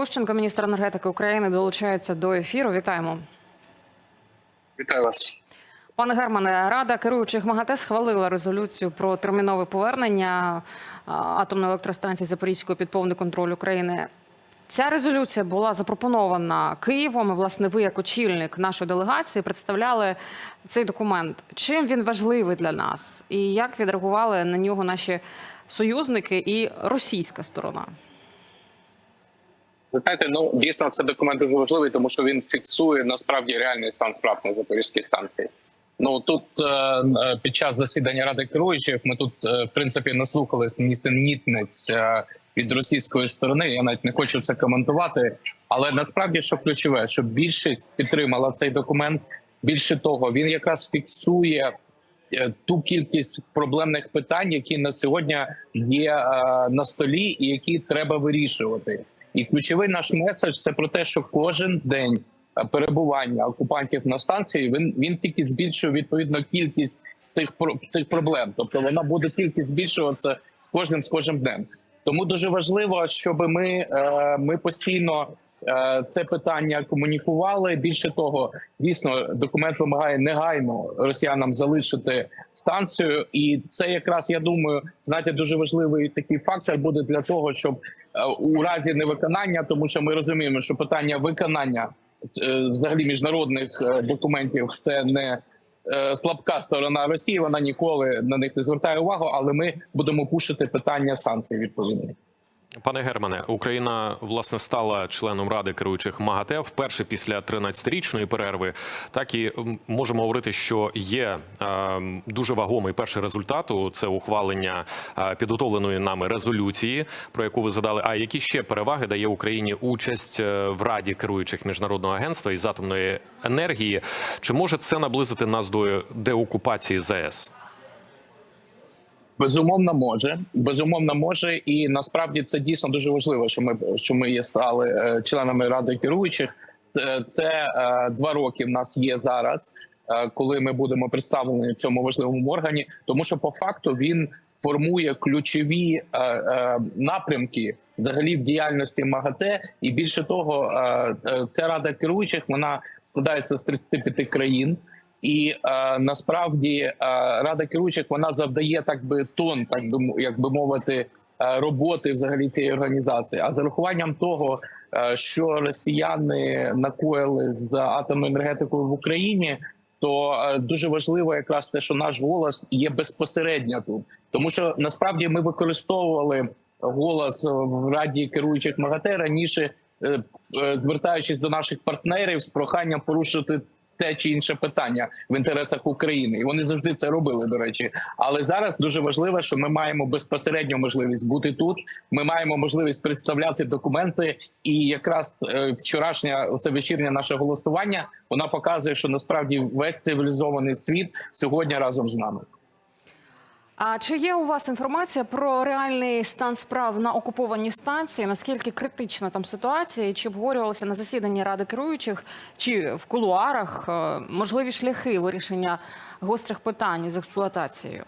Галущенко, міністр енергетики України, долучається до ефіру. Вітаємо. Вітаю вас. Пане Германе, Рада керуючих МАГАТЕ схвалила резолюцію про термінове повернення атомної електростанції Запорізької під повний контроль України. Ця резолюція була запропонована Києвом. І, власне, ви, як очільник нашої делегації, представляли цей документ. Чим він важливий для нас, і як відреагували на нього наші союзники і російська сторона? Ви знаєте, ну дійсно це документ дуже важливий, тому що він фіксує насправді реальний стан справ на Запорізькій станції. Ну тут е, е, під час засідання ради керуючих ми тут е, в принципі наслухались нісенітниць від російської сторони. Я навіть не хочу це коментувати. Але насправді, що ключове, що більшість підтримала цей документ. Більше того, він якраз фіксує ту кількість проблемних питань, які на сьогодні є на столі, і які треба вирішувати. І ключовий наш меседж це про те, що кожен день е, перебування окупантів на станції він він тільки збільшує відповідно кількість цих цих проблем. Тобто вона буде тільки збільшуватися з кожним з кожним днем. Тому дуже важливо, щоб ми, е, ми постійно е, це питання комунікували. Більше того, дійсно документ вимагає негайно росіянам залишити станцію, і це якраз я думаю, знаєте, дуже важливий такий фактор буде для того, щоб у разі невиконання, тому що ми розуміємо, що питання виконання е, взагалі міжнародних е, документів це не е, слабка сторона Росії. Вона ніколи на них не звертає увагу, але ми будемо пушити питання санкцій відповідно. Пане Германе, Україна власне стала членом ради керуючих МАГАТЕ вперше після 13-річної перерви. Так і можемо говорити, що є е, дуже вагомий перший результат це ухвалення е, підготовленої нами резолюції, про яку ви задали. А які ще переваги дає Україні участь е, в раді керуючих міжнародного агентства із атомної енергії? Чи може це наблизити нас до деокупації ЗАЕС? Безумовно, може, безумовно, може, і насправді це дійсно дуже важливо, що ми що ми є стали е, членами ради керуючих. Це, це е, два роки в нас є зараз, е, коли ми будемо представлені в цьому важливому органі, тому що по факту він формує ключові е, е, напрямки взагалі в діяльності МАГАТЕ, і більше того, е, е, ця рада керуючих вона складається з 35 країн. І е, насправді е, рада керуючих вона завдає так би тон, так би як би мовити, е, роботи взагалі цієї організації. А за рахуванням того, е, що росіяни накоїли з атомною енергетикою в Україні, то е, дуже важливо якраз те, що наш голос є безпосередньо тут, тому що насправді ми використовували голос в раді керуючих МАГАТЕ раніше, е, е, звертаючись до наших партнерів з проханням порушити те чи інше питання в інтересах України, і вони завжди це робили. До речі, але зараз дуже важливо, що ми маємо безпосередньо можливість бути тут. Ми маємо можливість представляти документи. І якраз е, вчорашня оце вечірнє наше голосування вона показує, що насправді весь цивілізований світ сьогодні разом з нами. А чи є у вас інформація про реальний стан справ на окупованій станції? Наскільки критична там ситуація? Чи обговорювалися на засіданні ради керуючих чи в кулуарах е, можливі шляхи вирішення гострих питань з експлуатацією?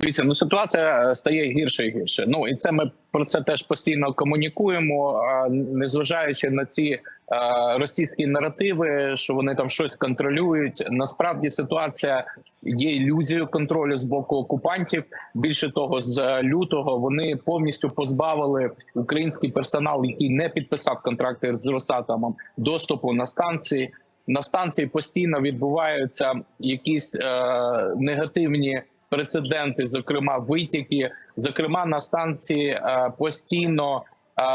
Дивіться, ну ситуація е, стає гірше і гірше. Ну і це ми про це теж постійно комунікуємо, незважаючи на ці е, російські наративи, що вони там щось контролюють. Насправді ситуація є ілюзією контролю з боку окупантів. Більше того, з е, лютого вони повністю позбавили український персонал, який не підписав контракти з Росатомом, доступу на станції. На станції постійно відбуваються якісь е, негативні прецеденти, зокрема витіки. Зокрема, на станції е, постійно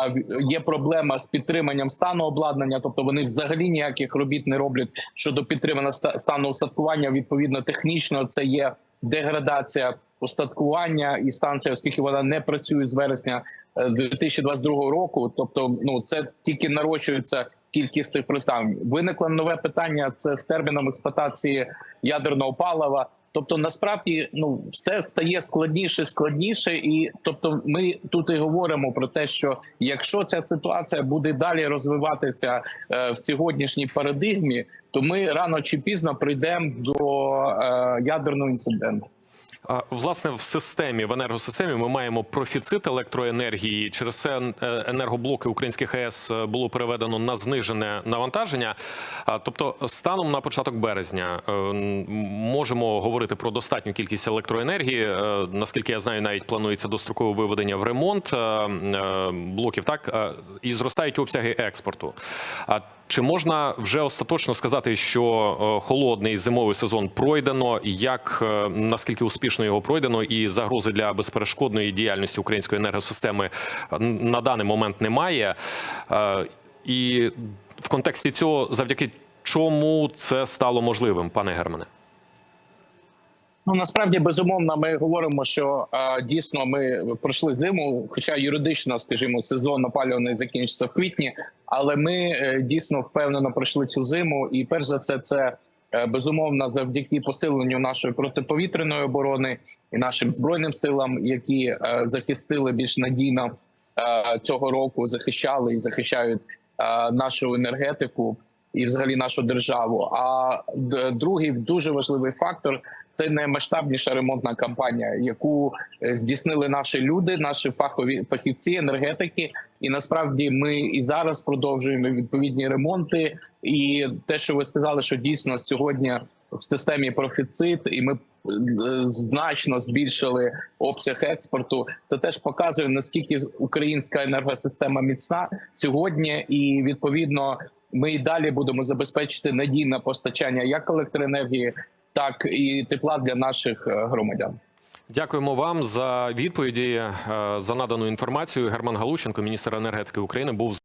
е, є проблема з підтриманням стану обладнання, тобто вони взагалі ніяких робіт не роблять щодо підтримання стану устаткування. Відповідно, технічно це є деградація устаткування і станція, оскільки вона не працює з вересня е, 2022 року. Тобто, ну це тільки нарощується кількість цих питань. Виникло нове питання: це з терміном експлуатації ядерного палива. Тобто, насправді, ну все стає складніше, складніше, і тобто, ми тут і говоримо про те, що якщо ця ситуація буде далі розвиватися е, в сьогоднішній парадигмі, то ми рано чи пізно прийдемо до е, ядерного інциденту. Власне, в системі в енергосистемі ми маємо профіцит електроенергії. Через це е, енергоблоки українських АЕС е, було переведено на знижене навантаження. Тобто, станом на початок березня е, можемо говорити про достатню кількість електроенергії. Наскільки я знаю, навіть планується дострокове виведення в ремонт блоків. Так і зростають обсяги експорту. А чи можна вже остаточно сказати, що е, холодний зимовий сезон пройдено? Як е, наскільки успішно його пройдено, і загрози для безперешкодної діяльності української енергосистеми е, на даний момент немає? І в контексті цього, завдяки чому це стало можливим, пане Германе? Ну насправді безумовно, ми говоримо, що е, дійсно ми пройшли зиму, хоча юридично, скажімо, сезон опалюваний закінчиться в квітні, але ми е, дійсно впевнено пройшли цю зиму, і перш за все, це е, безумовно завдяки посиленню нашої протиповітряної оборони і нашим збройним силам, які е, захистили більш надійно цього року, захищали і захищають нашу енергетику і взагалі нашу державу. А другий дуже важливий фактор це наймасштабніша ремонтна кампанія, яку е, здійснили наші люди, наші фахові фахівці, енергетики. І насправді ми і зараз продовжуємо відповідні ремонти. І те, що ви сказали, що дійсно сьогодні в системі профіцит, і ми е, значно збільшили обсяг експорту. Це теж показує наскільки українська енергосистема міцна сьогодні, і відповідно ми і далі будемо забезпечити надійне постачання як електроенергії, так і тепла для наших е, громадян. Дякуємо вам за відповіді е, за надану інформацію. Герман Галущенко, міністр енергетики України, був